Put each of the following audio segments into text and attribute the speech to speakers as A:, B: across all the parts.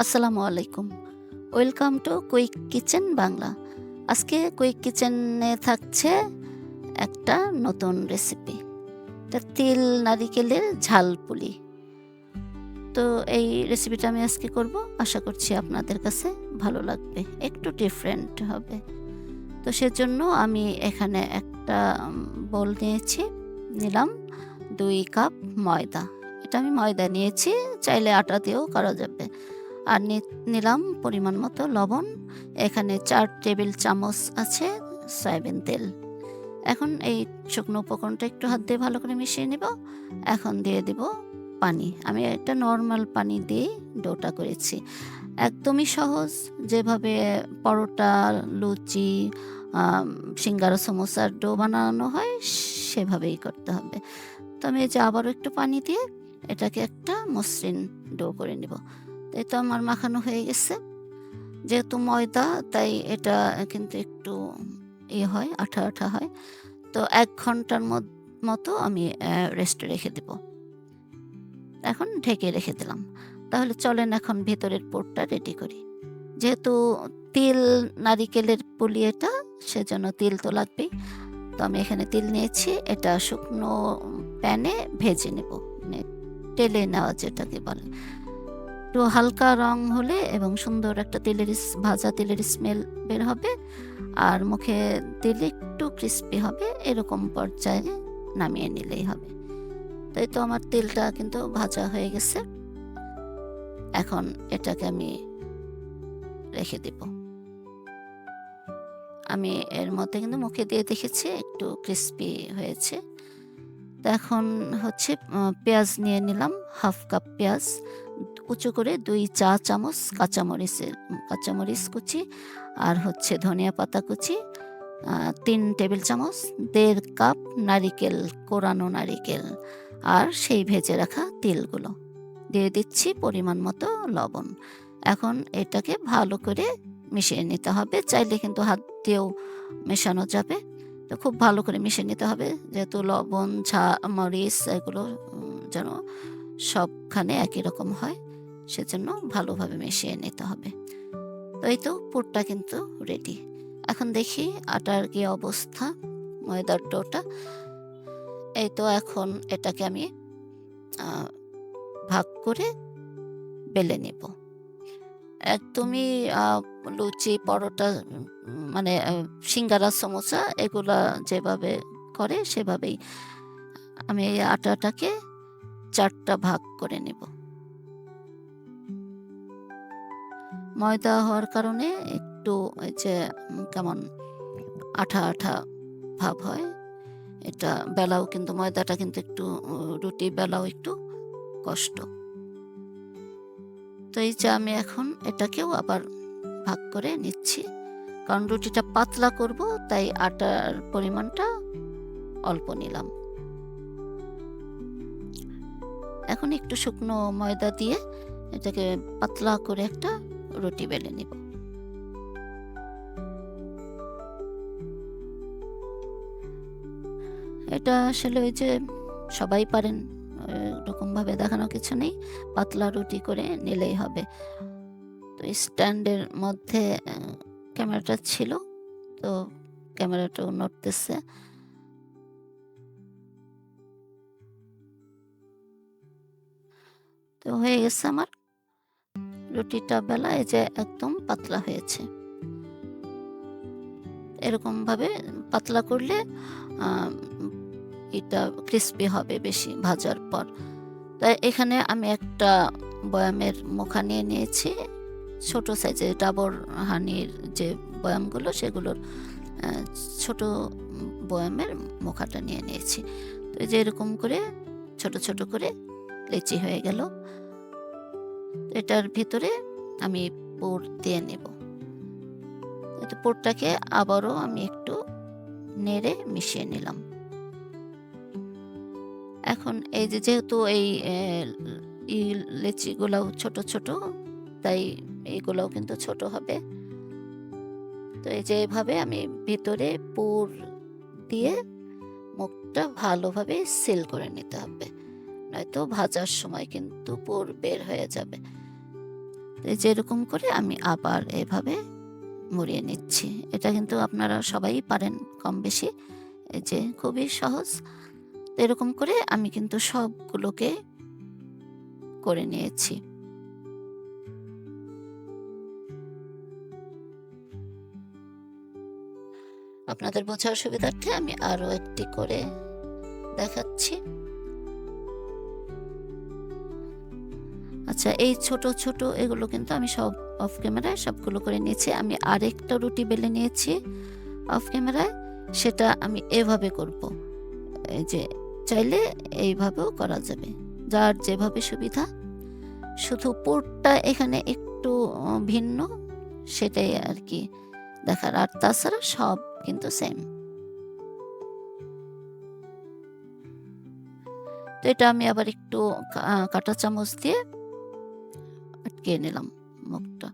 A: আসসালামু আলাইকুম। Welcome to quick kitchen Bangla. আজকে কুইক কিচেনে থাকছে একটা নতুন রেসিপি। এটা তিল নারিকেলের ঝাল পুলি। তো এই রেসিপিটা আমি আজকে করব। আশা করছি আপনাদের কাছে ভালো লাগবে। একটু ডিফারেন্ট হবে। তো সেজন্য আমি এখানে একটা বোল নিয়েছি। নিলাম দুই কাপ ময়দা। এটা আমি ময়দা নিয়েছি। চাইলে আটা দিয়েও করা যাবে। আর নিলাম পরিমাণ মতো লবণ। এখানে চার টেবিল চামচ আছে সয়াবিন তেল। এখন এই শুকনো উপকরণটা একটু হাত দিয়ে ভালো করে মিশিয়ে নিব। এখন দিয়ে দিব পানি। আমি একটা নর্মাল পানি দিয়ে ডোটা করেছি। একদমই সহজ। যেভাবে পরোটা, লুচি সিঙ্গারা সমোসার ডো বানানো হয়, সেভাবেই করতে হবে। তো আমি এই যে আবারও একটু পানি দিয়ে এটাকে একটা মসৃণ ডো করে নিব। তাই তো আমার মাখানো হয়ে গেছে। যেহেতু ময়দা, তাই এটা কিন্তু একটু ইয়ে হয়, আঠা আঠা হয়। তো এক ঘণ্টার মত- আমি রেস্টে রেখে দেব। এখন ঢেকে রেখে দিলাম। তাহলে চলেন এখন ভেতরের পোরটা রেডি করি। যেহেতু তিল, নারিকেলের পুলি এটা, সেজন্য তিল তো লাগবেই। তো আমি এখানে তিল নিয়েছি, এটা শুকনো প্যানে ভেজে নেব। মানে টেলে নেওয়া যেটাকে বলে। একটু হালকা রং হলে এবং সুন্দর একটা তেলের ভাজা তেলের স্মেল বের হবে। আর মুখে দিলে একটু ক্রিস্পি হবে, এরকম পর্যায়ে নামিয়ে নিলেই হবে। তাই তো আমার তেলটা কিন্তু ভাজা হয়ে গেছে। এখন এটাকে আমি রেখে দিব। আমি এর মধ্যে কিন্তু মুখে দিয়ে দেখেছি, একটু ক্রিস্পি হয়েছে। তো এখন হচ্ছে পেঁয়াজ নিয়ে নিলাম, হাফ কাপ পেঁয়াজ। কুচো করে দুই চা চামচ কাঁচামরিচের, কাঁচামরিচ কুচি আর হচ্ছে ধনিয়া পাতা কুচি তিন টেবিল চামচ, দেড় কাপ নারিকেল, কোরানো নারিকেল আর সেই ভেজে রাখা তিলগুলো। দিয়ে দিচ্ছি পরিমাণ মতো লবণ। এখন এটাকে ভালো করে মিশিয়ে নিতে হবে। চাইলে কিন্তু হাত দিয়েও মেশানো যাবে। তো খুব ভালো করে মিশিয়ে নিতে হবে। যেহেতু লবণ ঝা মরিচ, এগুলো যেন সবখানে একই রকম হয়। সেজন্য ভালোভাবে মিশিয়ে নিতে হবে। তো এই তো পুরটা কিন্তু রেডি এখন দেখি আটার কি অবস্থা, ময়দার ডোটা। এই তো এখন এটাকে আমি ভাগ করে বেলে নেব। একদমই লুচি, পরোটা মানে সিঙ্গারা, সমোসা এগুলা যেভাবে করে সেভাবেই আমি এই আটাটাকে চারটা ভাগ করে নেব। ময়দা হওয়ার কারণে একটু যে কেমন আঠা আঠা ভাব হয়। এটা বেলাও কিন্তু ময়দাটা কিন্তু একটু, রুটি বেলাও একটু কষ্ট। তো এই যে আমি এখন এটাকেও আবার ভাগ করে নিচ্ছি। কারণ রুটিটা পাতলা করব, তাই আটার পরিমাণটা অল্প নিলাম। এখন একটু শুকনো ময়দা দিয়ে এটাকে পাতলা করে একটা রুটি বেলে নিব। এটা আসলে ওই যে সবাই পারেন এরকম ভাবে দেখানো কিছু নেই, পাতলা রুটি করে নিলেই হবে। তো স্ট্যান্ডের মধ্যে ক্যামেরাটা ছিল, তো ক্যামেরাটাও নড়তেছে। তো হয়ে গেছে আমার। রুটিটা বেলা এই যে একদম পাতলা হয়েছে। এরকম ভাবে পাতলা করলে এটা ক্রিস্পি হবে বেশি ভাজার পর। তাই এখানে আমি একটা বয়ামের মুখা নিয়ে নিয়েছি। ছোট সাইজের ডাবর হানির যে বয়ামগুলো সেগুলোর ছোট বয়ামের মুখাটা নিয়ে নিয়েছি। তো যে এরকম করে, ছোট ছোট করে, লেচি হয়ে গেল। এটার ভিতরে আমি পুর দিয়ে নেব। তো পুরটাকে আবারও আমি একটু নেড়ে মিশিয়ে নিলাম। এখন এই যে যেহেতু এই লেচিগুলাও ছোট ছোট, তাই এইগুলাও কিন্তু ছোট হবে। তো এই যে এভাবে আমি ভিতরে পুর দিয়ে মুখটা ভালোভাবে সিল করে নিতে হবে। নয়তো ভাজার সময় কিন্তু পুর বের হয়ে যাবে। তো এই যে এরকম করে আমি আবার এভাবে মুড়িয়ে নিচ্ছি। এটা কিন্তু আপনারা সবাই পারেন কম বেশি যে খুবই সহজ। এরকম করে আমি কিন্তু সবগুলোকে করে নিয়েছি। আপনাদের বোঝার সুবিধার্থে আমি আরও একটি করে দেখাচ্ছি। আচ্ছা এই ছোট ছোট এগুলো কিন্তু আমি সব অফ ক্যামেরায় সবগুলো করে নিয়েছি। আমি আরেকটা রুটি বেলে নিয়েছি অফ ক্যামেরায় সেটা আমি এভাবে করব। এই যে, চাইলে এইভাবেও করা যাবে। যার যেভাবে সুবিধা, শুধু পুরটা এখানে একটু ভিন্ন, সেটাই আর কি দেখার। আর তাছাড়া সব কিন্তু সেম তো এটা আমি আবার একটু কাঁটা চামচ দিয়ে আটকে নিলাম মুখটা।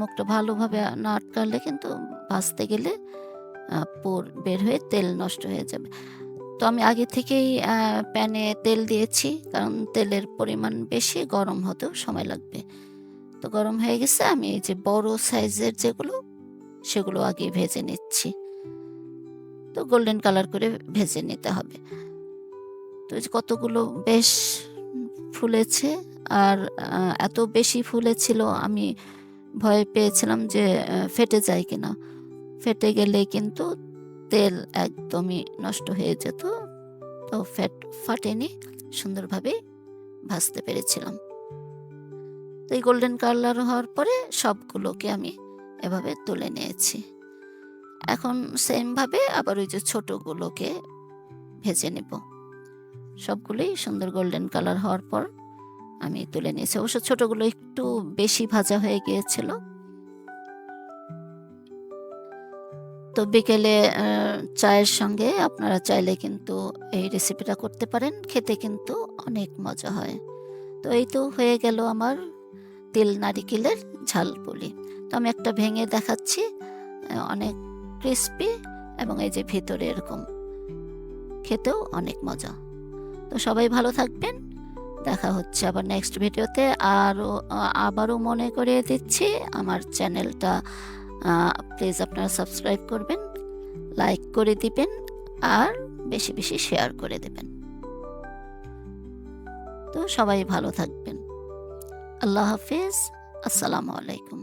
A: মুখটা ভালোভাবে না আটকালে কিন্তু ভাজতে গেলে পুর বের হয়ে তেল নষ্ট হয়ে যাবে। তো আমি আগে থেকেই প্যানে তেল দিয়েছি, কারণ তেলের পরিমাণ বেশি, গরম হতেও সময় লাগবে। তো গরম হয়ে গেছে, আমি এই যে বড় সাইজের যেগুলো, সেগুলো আগে ভেজে নিচ্ছি। তো গোল্ডেন কালার করে ভেজে নিতে হবে। তো কতগুলো বেশ ফুলেছে আর এত বেশি ফুলেছিল আমি ভয় পেয়েছিলাম যে ফেটে যায় কিনা। ফেটে গেলে কিন্তু তেল একদমই নষ্ট হয়ে যেত। তো ফ্যাট ফাটেনি সুন্দরভাবে ভাজতে পেরেছিলাম। তো এই গোল্ডেন কালার হওয়ার পরে সবগুলোকে আমি এভাবে তুলে নিয়েছি। এখন সেমভাবে আবার ওই যে ছোটগুলোকে ভেজে নেব। সবগুলোই সুন্দর গোল্ডেন কালার হওয়ার পর আমি তুলে নিয়েছি। অবশ্য ছোটগুলো একটু বেশি ভাজা হয়ে গিয়েছিল। তো বিকেলে চায়ের সঙ্গে আপনারা চাইলে কিন্তু এই রেসিপিটা করতে পারেন। খেতে কিন্তু অনেক মজা হয়। তো এই তো হয়ে গেল আমার তিল নারিকেলের ঝাল পুলি তো আমি একটা ভেঙে দেখাচ্ছি অনেক ক্রিস্পি এবং এই যে ভিতরে এরকম। খেতেও অনেক মজা। তো সবাই ভালো থাকবেন। দেখা হচ্ছে আবার নেক্সট ভিডিওতে। আরও আবারও মনে করিয়ে দিচ্ছি, আমার চ্যানেলটা প্লিজ আপনারা সাবস্ক্রাইব করবেন লাইক করে দিবেন, আর বেশি বেশি শেয়ার করে দেবেন। তো সবাই ভালো থাকবেন। আল্লাহ হাফিজ। আসসালামু আলাইকুম।